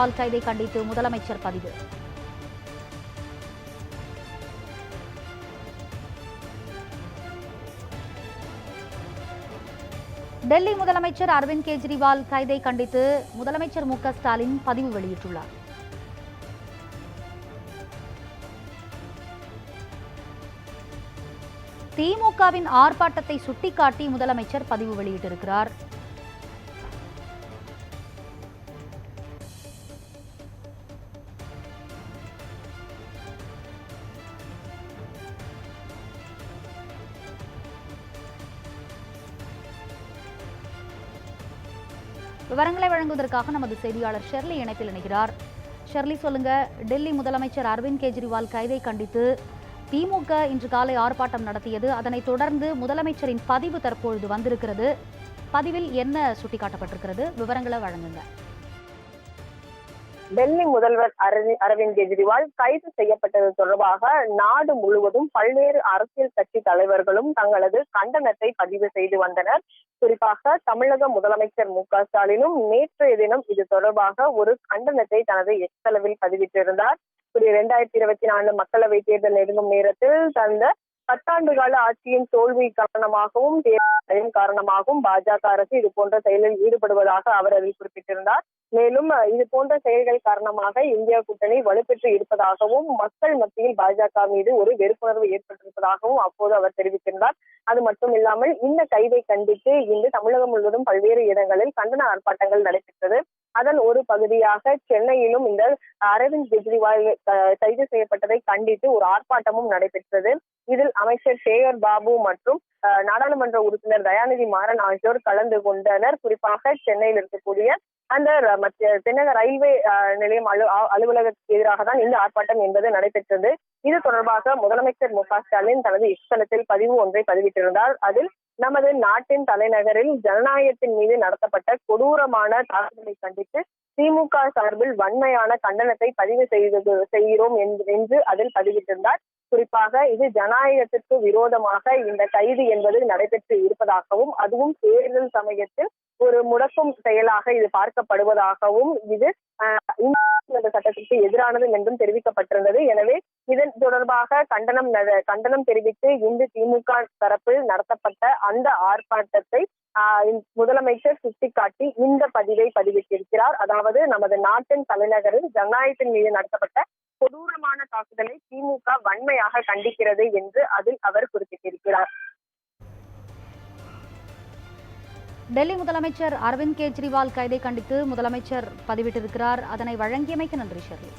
பால் கைதை கண்டித்து முதலமைச்சர் பதிவு. டெல்லி முதலமைச்சர் அரவிந்த் கெஜ்ரிவால் கைதை கண்டித்து முதலமைச்சர் மு ஸ்டாலின் பதிவு வெளியிட்டுள்ளார். திமுகவின் ஆர்ப்பாட்டத்தை சுட்டிக்காட்டி முதலமைச்சர் பதிவு வெளியிட்டிருக்கிறார். விவரங்களை வழங்குவதற்காக நமது செய்தியாளர் ஷெர்லி இணைப்பில் இணைகிறார். ஷெர்லி சொல்லுங்க. டெல்லி முதலமைச்சர் அரவிந்த் கெஜ்ரிவால் கைதை கண்டித்து திமுக இன்று காலை ஆர்ப்பாட்டம் நடத்தியது. அதனைத் தொடர்ந்து முதலமைச்சரின் பதிவு தற்பொழுது வந்திருக்கிறது. பதிவில் என்ன சுட்டிக்காட்டப்பட்டிருக்கிறது? விவரங்களை வழங்குங்க. டெல்லி முதல்வர் அரவி- அரவிந்த் கெஜ்ரிவால் கைது செய்யப்பட்டது தொடர்பாக நாடு முழுவதும் பல்வேறு அரசியல் கட்சி தலைவர்களும் தங்களது கண்டனத்தை பதிவு செய்து வந்தனர். குறிப்பாக தமிழக முதலமைச்சர் மு க ஸ்டாலினும் நேற்றைய தினம் இது தொடர்பாக ஒரு கண்டனத்தை தனது எக்ஸளவில் பதிவிட்டிருந்தார். இரண்டாயிரத்தி இருபத்தி நாலு மக்களவை தேர்தல் நெருங்கும் நேரத்தில் தந்த பத்தாண்டு கால ஆட்சியின் தோல்வி காரணமாகவும் தேர்தலின் காரணமாகவும் பாஜக அரசு இது போன்ற செயலில் ஈடுபடுவதாக அவர் அதில் குறிப்பிட்டிருந்தார். மேலும் இது போன்ற செயல்கள் காரணமாக இந்தியா கூட்டணி வலுப்பெற்று இருப்பதாகவும் மக்கள் மத்தியில் பாஜக மீது ஒரு வெறுப்புணர்வு ஏற்பட்டிருப்பதாகவும் அப்போது அவர் தெரிவித்திருந்தார். அது மட்டும் இல்லாமல் இந்த கைதை கண்டித்து இன்று தமிழகம் முழுவதும் பல்வேறு இடங்களில் கண்டன ஆர்ப்பாட்டங்கள் நடைபெற்றது. அதன் ஒரு பகுதியாக சென்னையிலும் இந்த அரவிந்த் கெஜ்ரிவால் கைது செய்யப்பட்டதை கண்டித்து ஒரு ஆர்ப்பாட்டமும் நடைபெற்றது. இதில் அமைச்சர் சேகர் பாபு மற்றும் நாடாளுமன்ற உறுப்பினர் தயாநிதி மாறன் ஆகியோர் கலந்து கொண்டனர். குறிப்பாக சென்னையில் இருக்கக்கூடிய அந்த மத்திய தென்னக ரயில்வே நிலையம் அலு அ- அலுவலகத்துக்கு எதிராக தான் இந்த ஆர்ப்பாட்டம் என்பது நடைபெற்றது. இது தொடர்பாக முதலமைச்சர் மு க ஸ்டாலின் தனது இஷ்டலத்தில் பதிவு ஒன்றை பதிவிட்டிருந்தார். அதில் நமது நாட்டின் தலைநகரில் ஜனநாயகத்தின் மீது நடத்தப்பட்ட கொடூரமான தாக்குதலை கண்டித்து திமுக சார்பில் வன்மையான கண்டனத்தை பதிவு செய்தது செய்கிறோம் என்று- என்று அதில் பதிவிட்டிருந்தார். குறிப்பாக இது ஜனநாயகத்திற்கு விரோதமாக இந்த கைது என்பது நடைபெற்று இருப்பதாகவும் அதுவும் தேர்தல் சமயத்தில் ஒரு முடக்கும் செயலாக இது பார்க்கப்படுவதாகவும் இது ஆஹ், இந்த சட்டத்திற்கு எதிரானது என்றும் தெரிவிக்கப்பட்டிருந்தது. எனவே இதன் தொடர்பாக கண்டனம் கண்டனம் தெரிவித்து இந்து திமுக தரப்பில் நடத்தப்பட்ட அந்த ஆர்ப்பாட்டத்தை ஆஹ், முதலமைச்சர் சுட்டிக்காட்டி இந்த பதிவை பதிவிட்டிருக்கிறார். அதாவது நமது நாட்டின் தலைநகரில் ஜனநாயகத்தின் மீது நடத்தப்பட்ட கொடூரமான தாக்குதலை திமுக வன்மையாக கண்டிக்கிறது என்று அதில் அவர் குறிப்பிட்டிருக்கிறார். டெல்லி முதலமைச்சர் அரவிந்த் கெஜ்ரிவால் கைதை கண்டித்து முதலமைச்சர் பதிவிட்டிருக்கிறார். அதனை வழங்கியமைக்கு நன்றி ஷெர்லி.